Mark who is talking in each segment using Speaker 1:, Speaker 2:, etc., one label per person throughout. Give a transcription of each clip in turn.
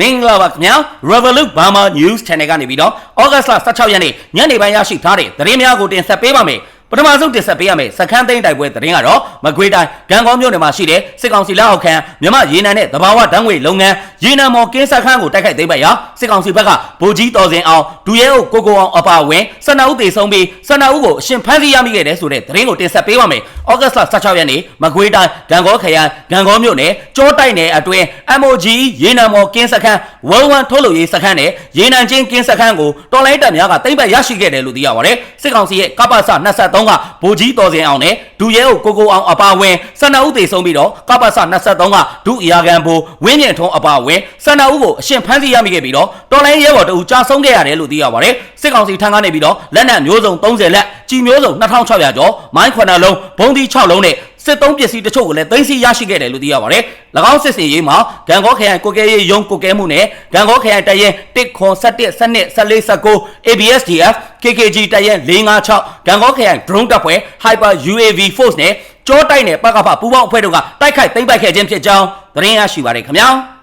Speaker 1: မင်္ဂလာပါခင်ဗျာ Revolut Burma News Channel ကနေပြီးတော့ဩဂတ်စ်လ16ရက်နေ့ညနေပိုင်းရရှိထားတဲ့သတင်းများကိုတင်ဆက်ပေးပါမယ်ပထမဆုံးတင်ဆက်ပေးရမယ့်စခန်းသိမ်းတိုက်ပွဲသတင်းကတော့မကွေးတိုင်းဂံကောမြို့နယ်မှာရှိတဲ့စစ်ကောင်စီလက်အောက်ခံမြမရေနံနဲ့တဘာဝတန်းငွေလုပ်ငန်းရေနံမော်ကင်းစခန်းကိုတိုက်ခိုက်သိမ်းပိုက်ရာစစ်ကောင်စီဘက်ကဗိုလ်ကြီးတော်စင်အောင်ဒူရဲအုပ်ကိုကိုအောင်အပါအဝင်စနအုပ်တေဆုံးပြီးစနအုပ်ကိုအရှင်ဖမ်းဆီးရမိခဲ့တဲ့ဆိုတဲ့သတင်းကိုတင်ဆက်ပေးပါမယ် ဩဂတ်စ်လ16ရက်နေ့မကွေးတိုင်းဂံကောခရိုင်ဂံကောမြို့နယ်ကြောတိုက်နယ်အတွင်း MOG ရေနံမော်ကင်းစခန်းဝမ်ဝမ်ထုတ်လုပ်ရေးစခန်းနဲ့ရေနံချင်းကင်းစခန်းကိုတော်လိုင်းတပ်များကသိမ်းပိုက်ရရှိခဲ့တယ်လို့သိရပါတယ်စစ်ကောင်စီရဲ့ကပ္ပစ23ကဗိုလ်ကြီးတော်စင်အောင်နဲ့ဒူရဲအုပ်ကိုကိုအောင်အပါအဝင်စနအုပ်တေဆုံးပြီးတော့ကပ္ပစ23ကဒုအရာခံဘိုးဝင်းမြင့်ထုံးအပါအဝင်စနအုပ်ကိုအရှင်ဖမ်းဆီးရမိခဲ့ပြီးတော့တော်လိုင်းရဲဘော်တအူကြာဆုံးခဲ့ရတယ်လို့သိရပါတယ်စစ်ကောင်စီထံကနေပြီးတော့လက်နက်မျိုးစုံ30လက်ကြီးမျိုးစုံ2600ကျော်မိုင်း9လုံးဘုံဒီ6လုံးနဲ့စစ်သုံးပစ္စည်းတချို့ကိုလည်းသိမ်းဆည်းရရှိခဲ့တယ်လို့သိရပါတယ်။၎င်းစစ်စင်ရေးမှာဂံကောခရိုင်ကိုကဲရေးရုံးကိုကဲမှုနဲ့ဂံကောခရိုင်တရင်1ခွန်17 12 14 19 ABSDF KKG တရင်456ဂံကောခရိုင် drone တပ်ဖွဲ့ Hyper UAV Force နဲ့ကြောတိုက်နယ်ပကဖပူးပေါင်းအဖွဲ့တို့ကတိုက်ခိုက်သိမ်းပိုက်ခဲ့ခြင်းဖြစ်ကြောင်းသတင်းရရှိပါတယ်ခင်ဗျာ။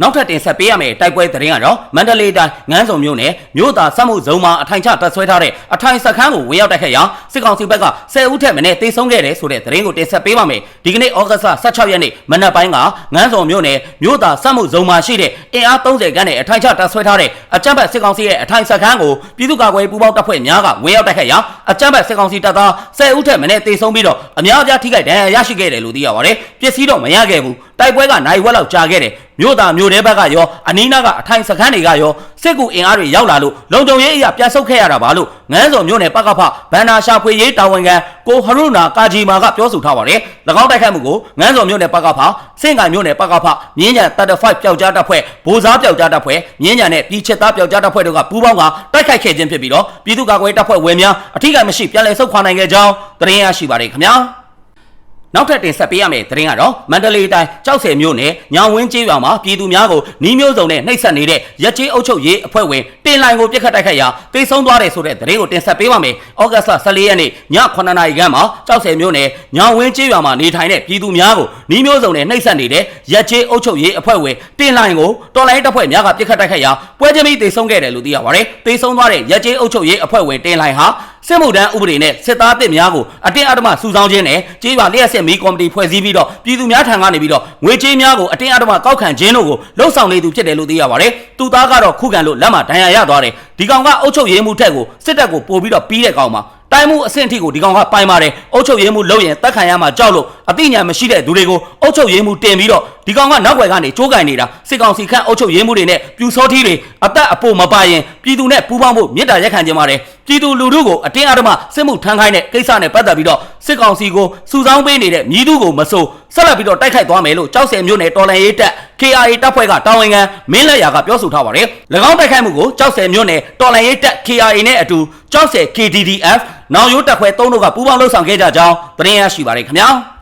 Speaker 1: နောက်ထပ်တင်ဆက်ပေးရမယ့်တိုက်ပွဲသတင်းကတော့မန္တလေးတိုင်းငန်းစုံမြို့နယ်မြို့သားစက်မှုဇုံမှာအထိုင်ချတပ်ဆွဲထားတဲ့အထိုင်စခန်းကိုဝင်ရောက်တိုက်ခတ်ရာစစ်ကောင်စီဘက်က10ဦးထက်မနည်းတေဆုံးခဲ့တယ်ဆိုတဲ့သတင်းကိုတင်ဆက်ပေးပါမယ်ဒီကနေ့ဩဂတ်စ်16ရက်နေ့မနက်ပိုင်းကငန်းစုံမြို့နယ်မြို့သားစက်မှုဇုံမှာရှိတဲ့အင်အား30ခန်းနဲ့အထိုင်ချတပ်ဆွဲထားတဲ့အကြမ်းဖက်စစ်ကောင်စီရဲ့အထိုင်စခန်းကိုပြည်သူ့ကာကွယ်ပူးပေါင်းတပ်ဖွဲ့များကဝင်ရောက်တိုက်ခတ်ရာအကြမ်းဖက်စစ်ကောင်စီတပ်သား10ဦးထက်မနည်းတေဆုံးပြီးတော့အများအပြားထိခိုက်ဒဏ်ရာရရှိခဲ့တယ်လို့သိရပါတယ်ပစ္စည်းတော့မရခဲ့ဘူးတိုက်ပွဲကနိုင်ဝက်လောက်ကြာခဲ့တယ်မြို့သားမြို့တဲဘက်ကရောအနီးနားကအထိုင်စခန်းတွေကရောစစ်ကူအင်အားတွေရောက်လာလို့လုံခြုံရေးအရာပြန်ဆုတ်ခဲ့ရတာပါလို့ငန်းစော်မြို့နယ်ပကဖဗန္နာရှာဖွေရေးတာဝန်ခံကိုဟရုနာကာဂျီမာကပြောဆိုထားပါတယ်၎င်းတိုက်ခိုက်မှုကိုငန်းစော်မြို့နယ်ပကဖစင့်ကမြို့နယ်ပကဖမြင်းညံ35ပျောက်ကြားတပ်ဖွဲ့ဗိုလ်စားပျောက်ကြားတပ်ဖွဲ့မြင်းညံနဲ့ပြည်ချက်သားပျောက်ကြားတပ်ဖွဲ့တို့ကပူးပေါင်းကတိုက်ခိုက်ခဲ့ခြင်းဖြစ်ပြီးတော့ပြည်သူ့ကာကွယ်တပ်ဖွဲ့ဝင်များအထူးကမရှိပြန်လည်ဆုတ်ခွာနိုင်ခဲ့ကြောင်းသတင်းရရှိပါတယ်ခင်ဗျာ နောက်ထပ်တင်ဆက်ပေးရမယ့်သတင်းကတော့မန္တလေးတိုင်းကြောက်ဆယ်မြို့နယ်ညောင်ဝင်းကျေးရွာမှာပြည်သူများကိုနှီးမျိုးစုံနဲ့နှိပ်စက်နေတဲ့ရက်ကျေးအုပ်ချုပ်ရေးအဖွဲ့ဝင်တင်လိုင်ကိုပြစ်ခတ်တိုက်ခိုက်ရာတိတ်ဆုံးသွားတယ်ဆိုတဲ့သတင်းကိုတင်ဆက်ပေးပါမယ်။ဩဂတ်စ်လ14ရက်နေ့ည9:00နာရီခန့်မှာကြောက်ဆယ်မြို့နယ်ညောင်ဝင်းကျေးရွာမှာနေထိုင်တဲ့ပြည်သူများကိုနှီးမျိုးစုံနဲ့နှိပ်စက်နေတဲ့ရက်ကျေးအုပ်ချုပ်ရေးအဖွဲ့ဝင်တင်လိုင်ကိုတော်လိုင်းတပ်ဖွဲ့များကပြစ်ခတ်တိုက်ခိုက်ရာပွဲချင်းပြီးတိတ်ဆုံးခဲ့တယ်လို့သိရပါတယ်။တိတ်ဆုံးသွားတဲ့ရက်ကျေးအုပ်ချုပ်ရေးအဖွဲ့ဝင်တင်လိုင်ဟာ စစ်မှုထမ်းဥပဒေနဲ့စစ်သားတစ်များကိုအတင်းအဓမ္မစုဆောင်းခြင်းနဲ့ကြေးပါလျှက်စစ်မီကော်မတီဖွဲ့စည်းပြီးတော့ပြည်သူများထံကနေပြီးတော့ငွေကြေးများကိုအတင်းအဓမ္မကောက်ခံခြင်းတို့ကိုလှုံ့ဆော်နေသူဖြစ်တယ်လို့သိရပါတယ်။သူသားကတော့ခုခံလို့လက်မှာဒဏ်ရာရသွားတယ်။ဒီကောင်ကအုပ်ချုပ်ရေးမှုထက်ကိုစစ်တပ်ကိုပို့ပြီးတော့ပြီးတဲ့ကောင်မှာ တိုင်းမှုအဆင့်အထိကိုဒီကောင်ကပိုင်ပါတယ်အုတ်ချုပ်ရေးမှုလုပ်ရင်တက်ခံရမှာကြောက်လို့အသိဉာဏ်မရှိတဲ့သူတွေကိုအုတ်ချုပ်ရေးမှုတင်ပြီးတော့ဒီကောင်ကနောက်ွယ်ကနေကြိုးကင်နေတာစစ်ကောင်စီခန့်အုတ်ချုပ်ရေးမှုတွေနဲ့ပြူစောထီးတွေအသက်အပိုမပါရင်ပြည်သူနဲ့ပူးပေါင်းဖို့မြစ်တာရက်ခံကြပါတယ်ပြည်သူလူထုကိုအတင်းအဓမ္မစစ်မှုထမ်းခိုင်းတဲ့ကိစ္စနဲ့ပတ်သက်ပြီးတော့စစ်ကောင်စီကိုစုဆောင်းပေးနေတဲ့မြည်သူကိုမဆိုး ဆက်လက်ပြီးတော့တိုက်ခိုက်သွားမယ်လို့ကြောက်စဲမျိုးနယ်တော်လန်ရေးတပ် KRA တပ်ဖွဲ့ကတာဝန်ခံမင်းလက်ရာကပြောဆိုထားပါတယ်၎င်းတိုက်ခိုက်မှုကိုကြောက်စဲမျိုးနယ်တော်လန်ရေးတပ် KRA နဲ့အတူကြောက်စဲ KDDF နောင်ရိုးတပ်ခွဲသုံးတို့ကပူးပေါင်းလှုပ်ဆောင်ခဲ့ကြကြောင်းသတင်းရရှိပါတယ်ခင်ဗျာ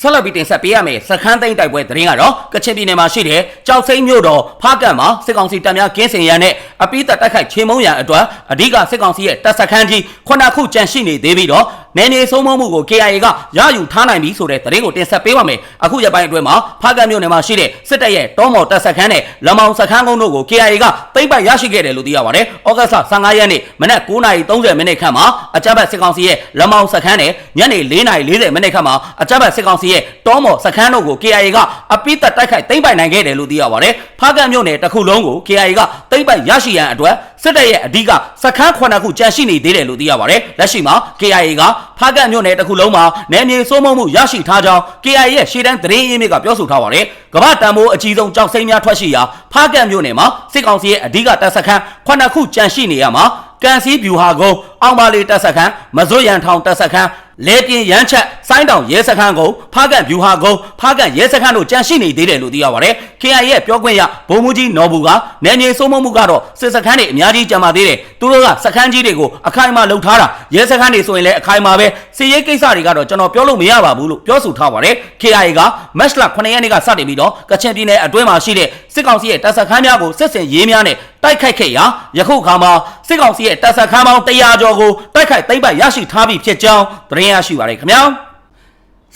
Speaker 1: ဆက်လက်ပြီးတင်ဆက်ပေးရမယ့်စခန်းသိမ်းတိုက်ပွဲသတင်းကတော့ကချင်ပြည်နယ်မှာရှိတဲ့ကြောက်စိမ့်မြို့တော်ဖားကတ်မှာစစ်ကောင်စီတပ်များကင်းစင်ရန်နဲ့အပိသက်တိုက်ခိုက်ချေမှုန်းရန်အတွက်အဓိကစစ်ကောင်စီရဲ့တပ်စခန်းကြီးခုနှစ်ခုကြန့်ရှိနေသေးပြီးတော့နယ်မြေဆုံးမမှုကို KIA ကရယူထားနိုင်ပြီဆိုတဲ့သတင်းကိုတင်ဆက်ပေးပါမယ်။အခုရက်ပိုင်းအတွင်းမှာဖားကတ်မြို့နယ်မှာရှိတဲ့စစ်တပ်ရဲ့တောမော်တပ်စခန်းနဲ့လမောင်စခန်းကုန်းတို့ကို KIA ကသိမ်းပိုက်ရရှိခဲ့တယ်လို့သိရပါတယ်။ဩဂတ်စ်15ရက်နေ့မနက်9:30မိနစ်ခန့်မှာအကြမ်းဖက်စစ်ကောင်စီရဲ့လမောင်စခန်းနဲ့ညနေ4:40မိနစ်ခန့်မှာအကြမ်းဖက်စစ်ကောင်စီရဲ့တောမော်စခန်းတို့ကို KIA ကအပိသက်တိုက်ခိုက်သိမ်းပိုက်နိုင်ခဲ့တယ်လို့သိရပါတယ်။ဖားကတ်မြို့နယ်တစ်ခုလုံးကို KIA ကသိမ်းပိုက်ရရှိရန်အတွက်စစ်တပ်ရဲ့အဓိကစခန်း9ခုကြန့်ရှိနေသေးတယ်လို့သိရပါတယ်။လက်ရှိမှာ KIA ကဖားကတ်မြို့နယ်တစ်ခုလုံးမှာနယ်မြေစိုးမိုးမှုရရှိထားကြောင်း KIA ရဲ့ရှေ့တန်းသတင်းရင်းမြစ်ကပြောဆိုထားပါတယ်။ကမ္ဘာတန်ဖိုးအကြီးဆုံးကြောက်စိမ်းများထွက်ရှိရာဖားကတ်မြို့နယ်မှာစစ်ကောင်စီရဲ့အဓိကတပ်စခန်း9ခုကြန့်ရှိနေရမှာကန်စီဗျူဟာကုန်း အောင်ပါလီတပ်စခန်းမဇွတ်ရန်ထောင်တပ်စခန်းလေပြင်းရမ်းချက်စိုင်းတောင်ရဲစခန်းကိုဖားကန်ဗျူဟာကုန်းဖားကန်ရဲစခန်းတို့ကြန့်ရှိနေသေးတယ်လို့သိရပါတယ်။ KIA ရဲ့ပြောခွင့်ရဗိုလ်မှူးကြီးနော်ဘူးကနယ်မြေစိုးမိုးမှုကတော့စစ်စခန်းတွေအများကြီးကြံပါသေးတယ်။သူတို့ကစခန်းကြီးတွေကိုအခိုင်အမာလှုပ်ထားတာရဲစခန်းတွေဆိုရင်လည်းအခိုင်အမာပဲစစ်ရေးကိစ္စတွေကတော့ကျွန်တော်ပြောလို့မရပါဘူးလို့ပြောဆိုထားပါတယ်။ KIA ကမတ်လ9ရက်နေ့ကစတင်ပြီးတော့ကချင်ပြည်နယ်အတွင်းမှာရှိတဲ့စစ်ကောင်စီရဲ့တပ်စခန်းများကိုစစ်စင်ရေးများနဲ့တိုက်ခိုက်ခဲ့ရာယခုအခါမှာစစ်ကောင်စီရဲ့တပ်စခန်းပေါင်း100ကျော်ကိုတိုက်ခိုက်သိမ်းပိုက်ရရှိထားပြီဖြစ်ကြောင်းသတင်းရရှိပါတယ်ခင်ဗျာ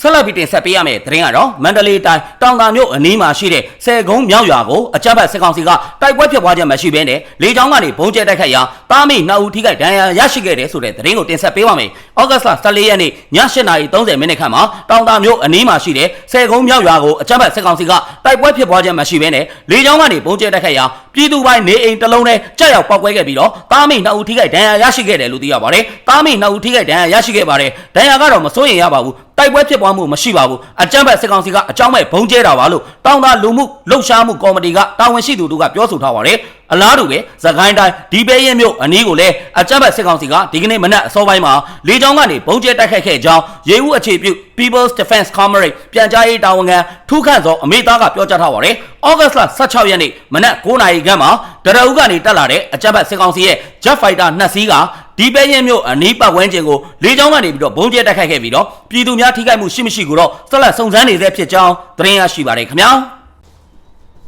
Speaker 1: ဆက်လက်ပြီးတင်ဆက်ပေးရမယ့်သတင်းကတော့မန္တလေးတိုင်းတောင်သာမြို့အနီးမှာရှိတဲ့ဆယ်ကုန်းမြောက်ရွာကိုအကြမ်းဖက်စစ်ကောင်စီကတိုက်ပွဲဖြစ်ပွားခြင်းမရှိဘဲနဲ့လေကြောင်းကနေဘုံကျဲတိုက်ခိုက်ရာတားမိနှစ်ဦးထိခိုက်ဒဏ်ရာရရှိခဲ့တယ်ဆိုတဲ့သတင်းကိုတင်ဆက်ပေးပါမယ်။ဩဂတ်စ်လ14ရက်နေ့ည8:30မိနစ်ခန့်မှာတောင်သာမြို့အနီးမှာရှိတဲ့ဆယ်ကုန်းမြောက်ရွာကိုအကြမ်းဖက်စစ်ကောင်စီကတိုက်ပွဲဖြစ်ပွားခြင်းမရှိဘဲနဲ့လေကြောင်းကနေဘုံကျဲတိုက်ခိုက်ရာပြည်သူပိုင်းနေအိမ်တစ်လုံးနဲ့ကြောက်ရောက်ပောက်ကွဲခဲ့ပြီးတော့တားမိနှစ်ဦးထိခိုက်ဒဏ်ရာရရှိခဲ့တယ်လို့သိရပါတယ်။တားမိနှစ်ဦးထိခိုက်ဒဏ်ရာရရှိခဲ့ပါတယ်။ဒဏ်ရာကတော့မစိုးရင်ရပါဘူး။ တိုက်ပွဲဖြစ်ပွားမှုမရှိပါဘူးအကြမ်းဖက်စစ်ကောင်စီကအကြောင်းမဲ့ဘုံကျဲတာပါလို့တောင်သာလူမှုလှုပ်ရှားမှုကော်မတီကတာဝန်ရှိသူတို့ကပြောဆိုထားပါတယ်အလားတူပဲသခိုင်းတိုင်းဒီပဲရင်မြို့အနီးကိုလည်းအကြမ်းဖက်စစ်ကောင်စီကဒီကနေ့မနက်အစောပိုင်းမှာလေကြောင်းကနေဘုံကျဲတိုက်ခိုက်ခဲ့ကြောင်းရေဦးအခြေပြု People's Defense Comrade ပြန်ကြားရေးတာဝန်ခံထူးခန့်စောအမေသားကပြောကြားထားပါတယ်။ဩဂတ်စ်လ16ရက်နေ့မနက်9:00နာရီခန့်မှာတရအုပ်ကနေတက်လာတဲ့အကြမ်းဖက်စစ်ကောင်စီရဲ့ Jet Fighter နှစ်စီးက ဒီပဲရင်မြို့အနီးပတ်ဝန်းကျင်ကိုလေကြောင်းကနေပြီးတော့ဘုံကျဲတိုက်ခိုက်ခဲ့ပြီးတော့ပြည်သူများထိခိုက်မှုရှိမရှိကိုတော့ဆက်လက်စုံစမ်းနေဆဲဖြစ်ကြောင်းသတင်းရရှိပါတယ်ခင်ဗျာ။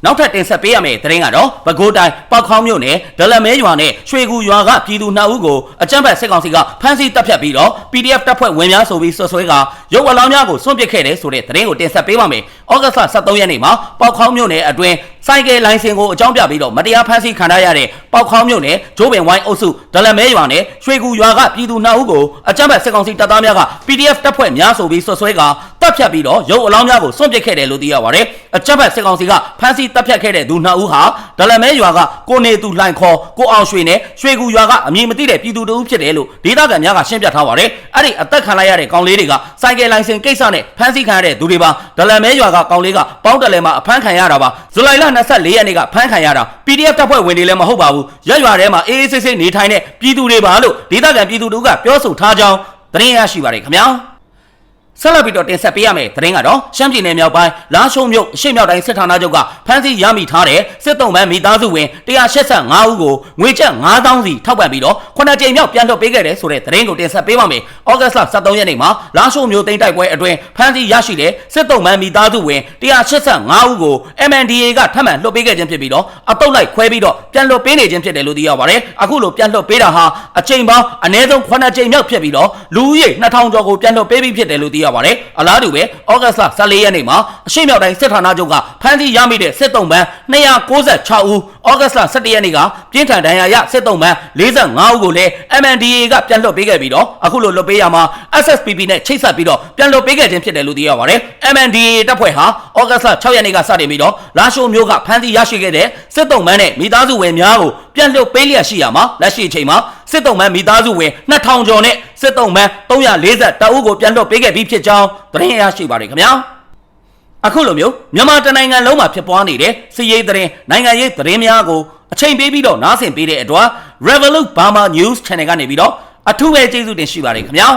Speaker 1: နောက်ထပ်တင်ဆက်ပေးရမယ့်သတင်းကတော့ပဲခူးတိုင်းပောက်ခေါင်းမြို့နယ်ဒလမဲရွာနဲ့ရွှေကူရွာကပြည်သူနှစ်ဦးကိုအကြမ်းဖက်စစ်ကောင်စီကဖမ်းဆီးတပ်ဖြတ်ပြီးတော့ PDF တပ်ဖွဲ့ဝင်များဆိုပြီးဆွဆွဲကရုပ်အလောင်းများကိုစွန့်ပစ်ခဲ့တယ်ဆိုတဲ့သတင်းကိုတင်ဆက်ပေးပါမယ်။ဩဂတ်စ်လ23ရက်နေ့မှာပောက်ခေါင်းမြို့နယ်အတွင်းစိုက်ကယ်လိုင်စင်ကိုအကြောင်းပြပြီးတော့မတရားဖမ်းဆီးခံရတဲ့ပောက်ခေါင်းမြို့နယ်ဂျိုးပင်ဝိုင်းအုပ်စုဒလမဲရွာနဲ့ရွှေကူရွာကပြည်သူနှစ်ဦးကိုအကြမ်းဖက်စစ်ကောင်စီတပ်သားများက PDF တပ်ဖွဲ့များဆိုပြီးဆွဆွဲက တပ်ဖြတ်ပြီးတော့ရုပ်အလောင်းများကိုစွန့်ပစ်ခဲ့တယ်လို့သိရပါတယ်။အကြမ်းဖက်စစ်ကောင်စီကဖမ်းဆီးတပ်ဖြတ်ခဲ့တဲ့သူနှစ်ဦးဟာဒလမဲရွာကကိုနေသူလှိုင်ခေါ်ကိုအောင်ရွှေနဲ့ရွှေကူရွာကအမည်မသိတဲ့ပြည်သူတဦးဖြစ်တယ်လို့ဒေသခံများကရှင်းပြထားပါတယ်။အဲ့ဒီအသက်ခံလိုက်ရတဲ့ကောင်လေးတွေကစိုက်ကယ်လိုင်စင်ကိစ္စနဲ့ဖမ်းဆီးခံရတဲ့သူတွေပါဒလမဲရွာကကောင်လေးကပေါင်းတလဲမှာအဖမ်းခံရတာပါဇူလိုင်လ24ရက်နေ့ကဖမ်းခံရတာ PDF တပ်ဖွဲ့ဝင်တွေလည်းမဟုတ်ပါဘူးရက်ရွာထဲမှာအေးအေးဆေးဆေးနေထိုင်တဲ့ပြည်သူတွေပါလို့ဒေသခံပြည်သူတို့ကပြောဆိုထားကြောင်းသတင်းရရှိပါတယ်ခင်ဗျာ။ ဆက်လက်ပြီးတော့တင်ဆက်ပေးရမယ့်သတင်းကတော့ရှမ်းပြည်နယ်မြောက်ပိုင်းလာရှုံမြို့အရှိမြောက်တိုင်းစစ်ဌာနချုပ်ကဖမ်းဆီးရမိထားတဲ့စစ်တုံးပန်းမိသားစုဝင်185ဦးကိုငွေကျပ်9000စီထောက်ပံ့ပြီးတော့ခုနှစ်ကြိမ်မြောက်ပြန်လွှတ်ပေးခဲ့တယ်ဆိုတဲ့သတင်းကိုတင်ဆက်ပေးပါမယ်။ဩဂတ်စ်လ23ရက်နေ့မှာလာရှုံမြို့သိမ်းတိုက်ပွဲအတွင်းဖမ်းဆီးရရှိတဲ့စစ်တုံးပန်းမိသားစုဝင်185ဦးကို MNDA ကထပ်မံလွှတ်ပေးခဲ့ခြင်းဖြစ်ပြီးတော့အတုပ်လိုက်ခွဲပြီးတော့ပြန်လွှတ်ပေးနေခြင်းဖြစ်တယ်လို့သိရပါတယ်။အခုလိုပြန်လွှတ်ပေးတာဟာအချိန်ပေါင်းအနည်းဆုံး9ကြိမ်မြောက်ဖြစ်ပြီးတော့လူဦးရေ2000ကျော်ကိုပြန်လွှတ်ပေးပြီးဖြစ်တယ်လို့သိရပါတယ်။အလားတူပဲဩဂတ်စ်လ14ရက်နေ့မှာအရှိမြောက်တိုင်းစစ်ဌာနချုပ်ကဖမ်းဆီးရမိတဲ့စစ်တုံးပန်း296ဦးဩဂတ်စ်လ17ရက်နေ့ကပြင်းထန်ဒဏ်ရာရစစ်တုံးပန်း45ဦးကိုလည်း MNDA ကပြန်လွှတ်ပေးခဲ့ပြီးတော့အခုလိုလွှတ်ပေးရမှာ SSPP နဲ့ချိတ်ဆက်ပြီးတော့ပြန်လွှတ်ပေးခဲ့ခြင်းဖြစ်တယ်လို့သိရပါတယ်။ MNDA တပ်ဖွဲ့ဟာဩဂတ်စ်လ6ရက်နေ့ကစတင်ပြီးတော့လာရှိုးမြို့ကဖမ်းဆီးရရှိခဲ့တဲ့စစ်တုံးပန်းနဲ့မိသားစုဝင်များကိုပြန်လွှတ်ပေးလျက်ရှိရမှာလက်ရှိအချိန်မှာ စစ်တုံးပန်းမိသားစုဝင်2000ကျော်နဲ့စစ်တုံးပန်း340တအုပ်ကိုပြန်လွှတ်ပေးခဲ့ပြီးဖြစ်ကြောင်းသတင်းရရှိပါတယ်ခင်ဗျာအခုလိုမျိုးမြန်မာတနိုင်ငံလုံးမှာဖြစ်ပွားနေတဲ့စီးရေးသတင်းနိုင်ငံရေးသတင်းများကိုအချိန်ပေးပြီးတော့နားဆင်ပေးတဲ့အတွက် Revolut Burma News Channel ကနေပြီးတော့အထူးပဲကျေးဇူးတင်ရှိပါတယ်ခင်ဗျာ